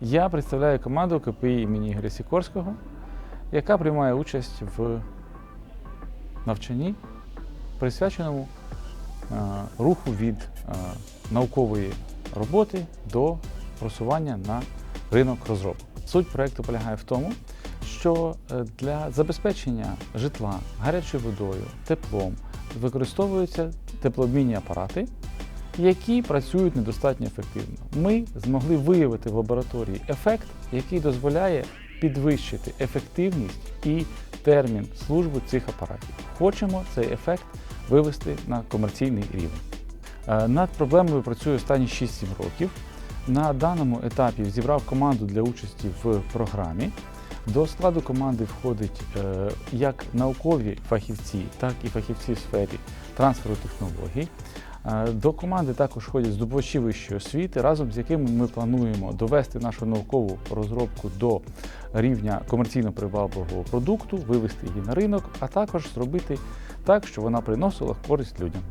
Я представляю команду КПІ імені Ігоря Сікорського, яка приймає участь в навчанні, присвяченому е, руху від е, наукової роботи до просування на ринок розробок. Суть проєкту полягає в тому, що е, для забезпечення житла гарячою водою, теплом використовуються теплообмінні апарати, які працюють недостатньо ефективно. Ми змогли виявити в лабораторії ефект, який дозволяє підвищити ефективність і термін служби цих апаратів. Хочемо цей ефект вивести на комерційний рівень. Е, Над проблемою працюю останні 6-7 років. На даному етапі зібрав команду для участі в програмі. До складу команди входить е, як наукові фахівці, так і фахівці в сфері трансферу технологій. Е, До команди також ходять здобувачі вищої освіти, разом з якими ми плануємо довести нашу наукову розробку до рівня комерційно привабливого продукту, вивести її на ринок, а також зробити так, щоб вона приносила користь людям.